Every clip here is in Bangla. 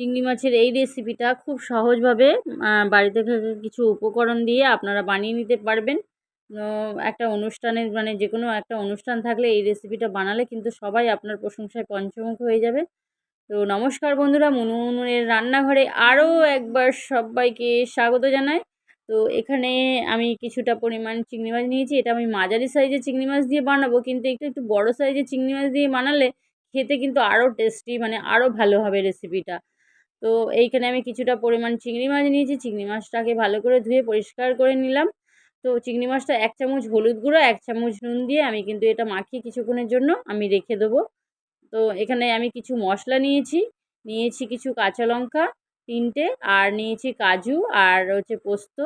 চিংড়ি মাছের এই রেসিপিটা খুব সহজভাবে বাড়িতে কিছু উপকরণ দিয়ে আপনারা বানিয়ে নিতে পারবেন। একটা অনুষ্ঠানের মানে যে কোনো একটা অনুষ্ঠান থাকলে এই রেসিপিটা বানালে কিন্তু সবাই আপনার প্রশংসায় পঞ্চমুখ হয়ে যাবে। তো নমস্কার বন্ধুরা মুনুমুনের রান্নাঘরে আরও একবার সবাইকে স্বাগত জানাই। তো এখানে আমি কিছুটা পরিমাণ চিংড়ি মাছ নিয়েছি। এটা আমি মাঝারি সাইজের চিংড়ি মাছ দিয়ে বানাবো, কিন্তু একটু একটু বড়ো সাইজের চিংড়ি মাছ দিয়ে বানালে খেতে কিন্তু আরও টেস্টি মানে আরও ভালো হবে রেসিপিটা তো এইখানে আমি কিছুটা পরিমাণ চিংড়ি মাছ নিয়েছি। চিংড়ি মাছটাকে ভালো করে ধুয়ে পরিষ্কার করে নিলাম। তো চিংড়ি মাছটা এক চামচ হলুদ গুঁড়ো, এক চামচ নুন দিয়ে আমি কিন্তু এটা মাখিয়ে কিছুক্ষণের জন্য আমি রেখে দেবো। তো এখানে আমি কিছু মশলা নিয়েছি। নিয়েছি কিছু কাঁচা লঙ্কা তিনটে, আর নিয়েছি কাজু, আর হচ্ছে পোস্ত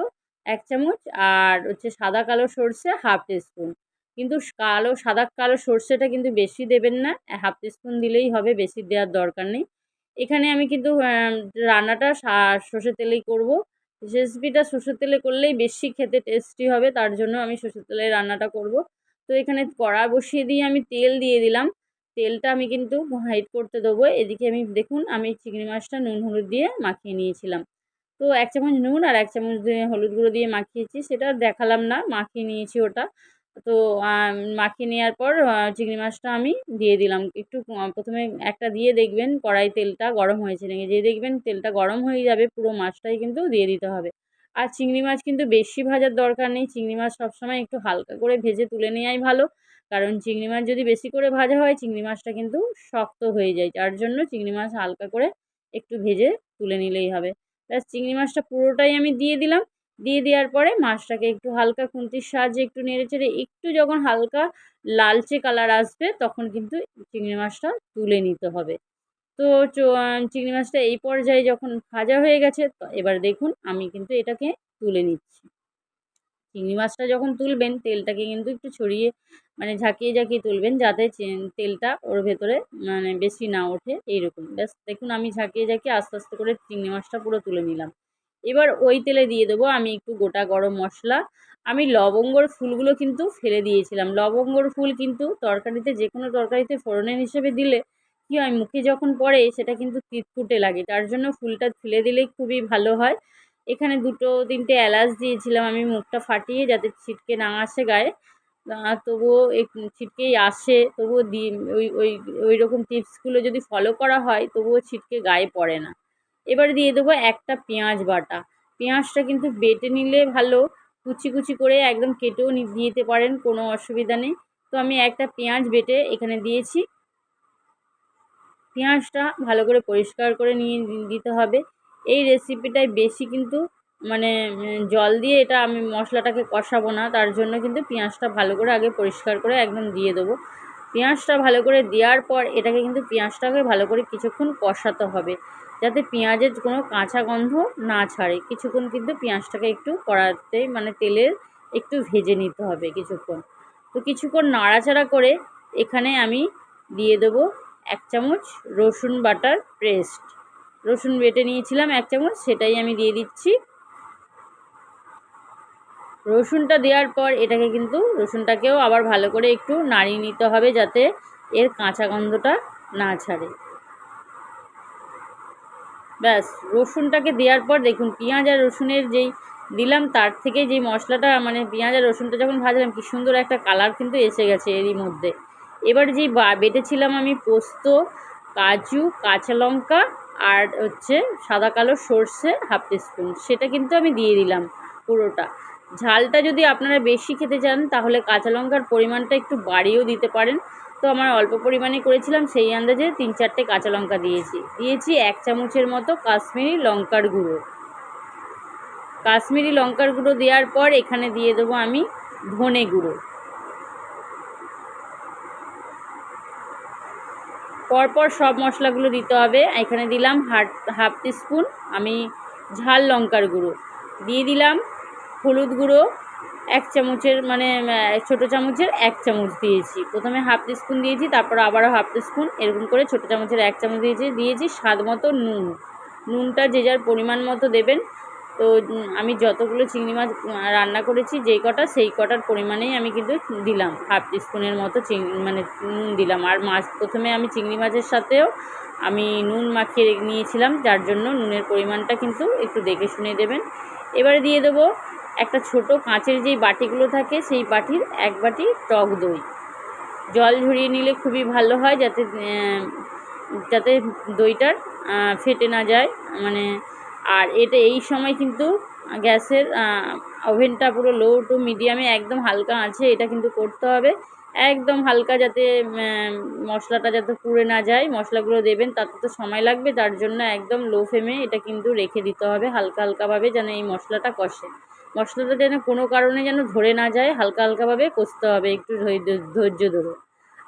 এক চামচ, আর হচ্ছে সাদা কালো সর্ষে হাফ টিস্পুন। কিন্তু কালো, সাদা কালো সর্ষেটা কিন্তু বেশি দেবেন না। হাফ টিস্পুন দিলেই হবে, বেশি দেওয়ার দরকার নেই। এখানে আমি কিন্তু রান্নাটা সর্ষের তেলেই করব। রেসিপিটা সর্ষের তেলে করলেই বেশি খেতে টেস্টি হবে, তার জন্য আমি সর্ষের তেলে রান্নাটা করব। তো এখানে কড়া বসিয়ে দিয়ে আমি তেল দিয়ে দিলাম। তেলটা আমি কিন্তু হাইট করতে দেবো। এদিকে আমি, দেখুন, আমি চিংড়ি মাছটা নুন হলুদ দিয়ে মাখিয়ে নিয়েছিলাম। তো এক চামচ নুন আর এক চামচ হলুদ গুঁড়ো দিয়ে মাখিয়েছি, সেটা দেখালাম না, মাখিয়ে নিয়েছি ওটা। তো মাখিয়ে নেওয়ার পর চিংড়ি মাছটা আমি দিয়ে দিলাম। একটু প্রথমে একটা দিয়ে দেখবেন কড়াই তেলটা গরম হয়েছে নাকি। যে দেখবেন তেলটা গরম হয়ে যাবে, পুরো মাছটাই কিন্তু দিয়ে দিতে হবে। আর চিংড়ি মাছ কিন্তু বেশি ভাজার দরকার নেই। চিংড়ি মাছ সবসময় একটু হালকা করে ভেজে তুলে নেওয়াই ভালো। কারণ চিংড়ি মাছ যদি বেশি করে ভাজা হয়, চিংড়ি মাছটা কিন্তু শক্ত হয়ে যায়। যার জন্য চিংড়ি মাছ হালকা করে একটু ভেজে তুলে নিলেই হবে। ব্যাস, চিংড়ি মাছটা পুরোটাই আমি দিয়ে দিলাম। দিয়ে দেওয়ার পরে মাছটাকে একটু হালকা খুন্তির সাহায্যে একটু নেড়ে চেড়ে, একটু যখন হালকা লালচে কালার আসবে তখন কিন্তু চিংড়ি মাছটা তুলে নিতে হবে। তো চিংড়ি মাছটা এই পর্যায়ে যখন ভাজা হয়ে গেছে এবার দেখুন আমি কিন্তু এটাকে তুলে নিচ্ছি। চিংড়ি মাছটা যখন তুলবেন, তেলটাকে কিন্তু একটু ছড়িয়ে মানে ঝাঁকিয়ে ঝাঁকিয়ে তুলবেন যাতে তেলটা ওর ভেতরে মানে বেশি না ওঠে, এইরকম। ব্যাস, দেখুন আমি ঝাঁকিয়ে ঝাঁকিয়ে আস্তে আস্তে করে চিংড়ি মাছটা পুরো তুলে নিলাম। এবার ওই তেলে দিয়ে দেবো আমি একটু গোটা গরম মশলা। আমি লবঙ্গর ফুলগুলো কিন্তু ফেলে দিয়েছিলাম। লবঙ্গর ফুল কিন্তু তরকারিতে যে কোনো তরকারিতে ফোড়নের হিসেবে দিলে কী হয়, মুখে যখন পড়ে সেটা কিন্তু তিতকুটে লাগে। তার জন্য ফুলটা ফেলে দিলেই খুবই ভালো হয়। এখানে দুটো তিনটে এলাচ দিয়েছিলাম আমি, মুখটা ফাটিয়ে যাতে ছিটকে না আসে গায়ে। তবুও ছিটকেই আসে, তবুও দি, ওই ওই ওই রকম টিপসগুলো যদি ফলো করা হয়, তবুও ছিটকে গায়ে পড়ে না। এবার দিয়ে দেবো একটা পেঁয়াজ বাটা। পেঁয়াজটা কিন্তু বেটে নিলে ভালো, কুচি কুচি করে একদম কেটেও দিতে পারেন, কোনো অসুবিধা নেই। তো আমি একটা পেঁয়াজ বেটে এখানে দিয়েছি। পেঁয়াজটা ভালো করে পরিষ্কার করে নিয়ে দিতে হবে। এই রেসিপিটায় বেশি কিন্তু মানে জল দিয়ে এটা আমি মশলাটাকে কষাবো না, তার জন্য কিন্তু পেঁয়াজটা ভালো করে আগে পরিষ্কার করে একদম দিয়ে দেবো। পেঁয়াজটা ভালো করে দেওয়ার পর এটাকে কিন্তু পেঁয়াজটাকে ভালো করে কিছুক্ষণ কষাতে হবে, যাতে পেঁয়াজের কোনো কাঁচা গন্ধ না ছাড়ে। কিছুক্ষণ কিন্তু পেঁয়াজটাকে একটু কড়াতে মানে তেলের একটু ভেজে নিতে হবে কিছুক্ষণ। তো কিছুক্ষণ নাড়াচাড়া করে এখানে আমি দিয়ে দেবো এক চামচ রসুন বাটার পেস্ট। রসুন বেটে নিয়েছিলাম এক চামচ, সেটাই আমি দিয়ে দিচ্ছি। রসুনটা দেওয়ার পর এটাকে কিন্তু রসুনটাকেও আবার ভালো করে একটু নাড়িয়ে নিতে হবে যাতে এর কাঁচা গন্ধটা না ছাড়ে। ব্যাস, রসুনটাকে দেওয়ার পর দেখুন, পেঁয়াজ আর রসুনের যেই দিলাম, তার থেকে যেই মশলাটা মানে পেঁয়াজ আর রসুনটা যখন ভাজলাম, কী সুন্দর একটা কালার কিন্তু এসে গেছে এরই মধ্যে। এবার যেই বেটেছিলাম আমি পোস্ত, কাজু, কাঁচা লঙ্কা আর হচ্ছে সাদা কালো সর্ষে হাফ টিস্পুন সেটা কিন্তু আমি দিয়ে দিলাম পুরোটা। ঝালটা যদি আপনারা বেশি খেতে চান, তাহলে কাঁচা লঙ্কার পরিমাণটা একটু বাড়িয়েও দিতে পারেন। তো আমার অল্প পরিমাণে করেছিলাম, সেই আন্দাজে তিন চারটে কাঁচা লঙ্কা দিয়েছি। দিয়েছি এক চামচের মতো কাশ্মীরি লঙ্কার গুঁড়ো। কাশ্মীরি লঙ্কার গুঁড়ো দেওয়ার পর এখানে দিয়ে দেবো আমি ধনে গুঁড়ো। পরপর সব মশলাগুলো দিতে হবে। এখানে দিলাম হাফ হাফ টিস্পুন আমি ঝাল লঙ্কার গুঁড়ো। দিয়ে দিলাম হলুদ গুঁড়ো এক চামচের মানে ছোটো চামচের এক চামচ দিয়েছি। প্রথমে হাফ টিস্পুন দিয়েছি, তারপর আবারও হাফ টিস্পুন এরকম করে ছোটো চামচের এক চামচ দিয়েছি। দিয়েছি স্বাদ মতো নুন। নুনটা যে যার পরিমাণ মতো দেবেন। তো আমি যতগুলো চিংড়ি মাছ রান্না করেছি, যেই কটা, সেই কটার পরিমাণেই আমি কিন্তু দিলাম। হাফ টিস্পুনের মতো চিংড়ি মানে নুন দিলাম। আর মাছ, প্রথমে আমি চিংড়ি মাছের সাথেও আমি নুন মাখিয়ে নিয়েছিলাম, যার জন্য নুনের পরিমাণটা কিন্তু একটু দেখে শুনে দেবেন। এবারে দিয়ে দেবো একটা ছোট কাঁচের যেই বাটিগুলো থাকে, সেই বাটির এক বাটি টক দই। জল ঝরিয়ে নিলে খুবই ভালো হয় যাতে যাতে দইটার ফেটে না যায়। মানে আর এটা এই সময় কিন্তু গ্যাসের ওভেনটা পুরো লো টু মিডিয়ামে একদম হালকা আছে, এটা কিন্তু করতে হবে। একদম হালকা যাতে মশলাটা যাতে পুড়ে না যায়, মশলাগুলো দেবেন, তাতে তো সময় লাগবে, তার জন্য একদম লো ফ্লেমে এটা কিন্তু রেখে দিতে হবে, হালকা হালকাভাবে যেন এই মশলাটা কষে। মশলাটা যেন কোনো কারণে যেন ধরে না যায়, হালকা হালকাভাবে কষতে হবে, একটু ধৈর্য ধরে।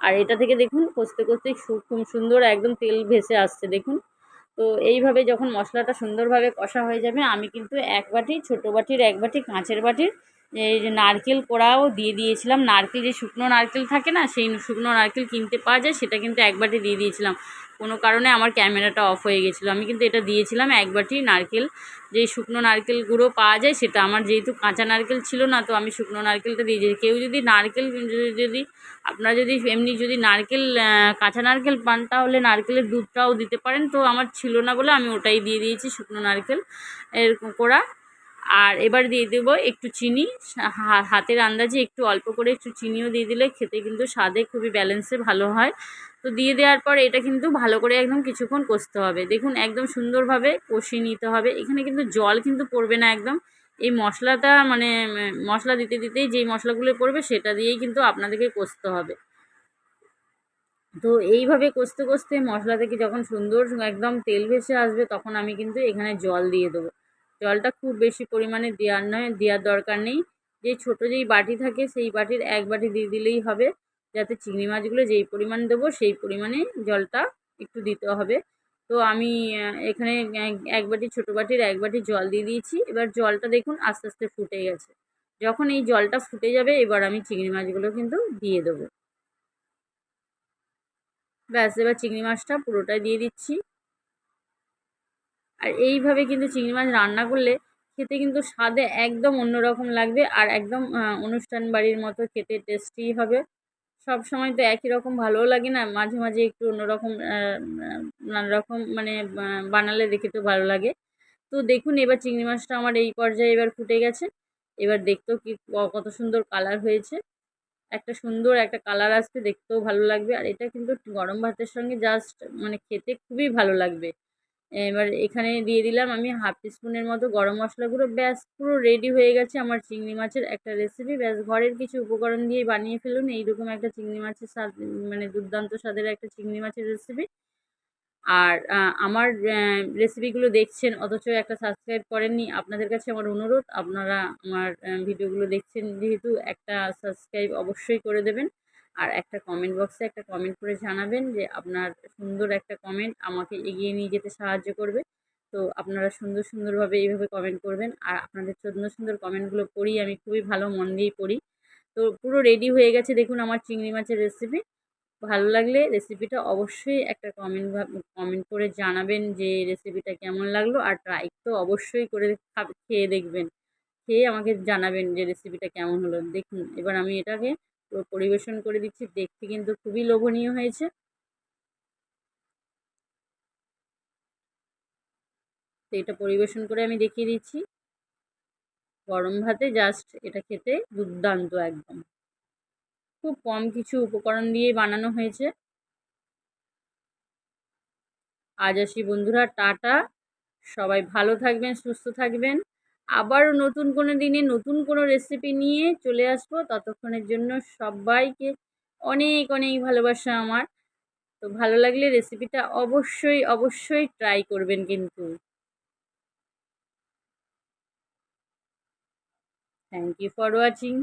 আর এটা থেকে দেখুন, কষতে কষতে খুব সুন্দর একদম তেল ভেসে আসছে, দেখুন। তো এইভাবে যখন মশলাটা সুন্দরভাবে কষা হয়ে যাবে, আমি কিন্তু এক বাটি, ছোটো বাটির এক বাটি, কাঁচের বাটির এই যে নারকেল কোড়াও দিয়ে দিয়েছিলাম। নারকেল যে শুকনো নারকেল থাকে না, সেই শুকনো নারকেল কিনতে পাওয়া যায়, সেটা কিন্তু এক বাটি দিয়ে দিয়েছিলাম। কোনো কারণে আমার ক্যামেরাটা অফ হয়ে গেছিল। আমি কিন্তু এটা দিয়েছিলাম এক বাটি নারকেল। যে শুকনো নারকেল গুঁড়ো পাওয়া যায়, সেটা আমার যেহেতু কাঁচা নারকেল ছিল না, তো আমি শুকনো নারকেলটা দিয়ে দিয়েছি। কেউ যদি নারকেল যদি আপনারা যদি এমনি যদি নারকেল কাঁচা নারকেল পান, তাহলে নারকেলের দুধটাও দিতে পারেন। তো আমার ছিল না বলে আমি ওটাই দিয়ে দিয়েছি শুকনো নারকেল। এর কোড়া। আর এবার দিয়ে দেবো একটু চিনি হাতের আন্দাজে একটু অল্প করে একটু চিনিও দিয়ে দিলে খেতে কিন্তু স্বাদে খুবই ব্যালেন্সে ভালো হয়। তো দিয়ে দেওয়ার পর এটা কিন্তু ভালো করে একদম কিছুক্ষণ কষতে হবে। দেখুন একদম সুন্দরভাবে কষিয়ে নিতে হবে। এখানে কিন্তু জল কিন্তু পড়বে না একদম। এই মশলাটা মানে মশলা দিতে দিতেই যেই মশলাগুলো পড়বে সেটা দিয়েই কিন্তু আপনাদেরকে কষতে হবে। তো এইভাবে কষতে কষতে মশলা থেকে যখন সুন্দর একদম তেল ভেসে আসবে তখন আমি কিন্তু এখানে জল দিয়ে দেবো। জলটা খুব বেশি পরিমাণে দেওয়ার নয়, দেওয়ার দরকার নেই। যে ছোটো যেই বাটি থাকে, সেই বাটির এক বাটি দিয়ে দিলেই হবে। যাতে চিংড়ি মাছগুলো যেই পরিমাণ দেবো, সেই পরিমাণে জলটা একটু দিতে হবে। তো আমি এখানে এক- বাটি ছোটো বাটির এক বাটি জল দিয়ে দিয়েছি। এবার জলটা দেখুন আস্তে আস্তে ফুটে গেছে। যখন এই জলটা ফুটে যাবে, এবার আমি চিংড়ি মাছগুলো কিন্তু দিয়ে দেবো। ব্যাস, এবার চিংড়ি মাছটা পুরোটাই দিয়ে দিচ্ছি। আর এইভাবে কিন্তু চিংড়ি মাছ রান্না করলে খেতে কিন্তু স্বাদে একদম অন্যরকম লাগবে আর একদম অনুষ্ঠান বাড়ির মতো খেতে টেস্টি হবে। সব সময় তো একই রকম ভালোও লাগে না, মাঝে মাঝে একটু অন্যরকম নানা রকম মানে বানালে দেখে তো ভালো লাগে। তো দেখুন এবার চিংড়ি মাছটা আমার এই পর্যায়ে এবার ফুটে গেছে। এবার দেখতেও কি কত সুন্দর কালার হয়েছে। একটা সুন্দর একটা কালার আসছে, দেখতেও ভালো লাগবে। আর এটা কিন্তু গরম ভাতের সঙ্গে জাস্ট মানে খেতে খুবই ভালো লাগবে। এবার এখানে দিয়ে দিলাম আমি হাফ টিস্পুনের মতো গরম মশলা গুঁড়ো। ব্যাস, পুরো রেডি হয়ে গেছে আমার চিংড়ি মাছের একটা রেসিপি ব্যাস, ঘরের কিছু উপকরণ দিয়ে বানিয়ে ফেলুন। এইরকম একটা চিংড়ি মাছের স্বাদ মানে দুর্দান্ত স্বাদের একটা চিংড়ি মাছের রেসিপি আর আমার রেসিপিগুলো দেখছেন, অথচ একটা সাবস্ক্রাইব করেননি, আপনাদের কাছে আমার অনুরোধ। আপনারা আমার ভিডিওগুলো দেখছেন, যেহেতু একটা সাবস্ক্রাইব অবশ্যই করে দেবেন। আর একটা কমেন্ট বক্সে একটা কমেন্ট করে জানাবেন যে আপনার সুন্দর একটা কমেন্ট আমাকে এগিয়ে নিয়ে যেতে সাহায্য করবে। তো আপনারা সুন্দর সুন্দরভাবে এইভাবে কমেন্ট করবেন। আর আপনাদের সুন্দর সুন্দর কমেন্টগুলো পড়ি, আমি খুবই ভালো মন দিয়েই পড়ি। তো পুরো রেডি হয়ে গেছে দেখুন আমার চিংড়ি মাছের রেসিপি ভালো লাগলে রেসিপিটা অবশ্যই একটা কমেন্ট কমেন্ট করে জানাবেন যে রেসিপিটা কেমন লাগল। আর ট্রাই তো অবশ্যই করে খেয়ে দেখবেন। খেয়ে আমাকে জানাবেন যে রেসিপিটা কেমন হলো। দেখুন, এবার আমি এটাকে পুরো পরিবেশন করে দিচ্ছি, দেখতে কিন্তু খুবই লোভনীয় হয়েছে। তো এটা পরিবেশন করে আমি দেখিয়ে দিচ্ছি। গরম ভাতে জাস্ট এটা খেতে দুর্দান্ত একদম। খুব কম কিছু উপকরণ দিয়ে বানানো হয়েছে। আজ আসি বন্ধুরা, টাটা। সবাই ভালো থাকবেন, সুস্থ থাকবেন। আবারও নতুন কোনো দিনে নতুন কোনো রেসিপি নিয়ে চলে আসব। ততক্ষণের জন্য সবাইকে অনেক অনেক ভালোবাসা আমার। তো ভালো লাগলে রেসিপিটা অবশ্যই অবশ্যই ট্রাই করবেন কিন্তু। Thank you for watching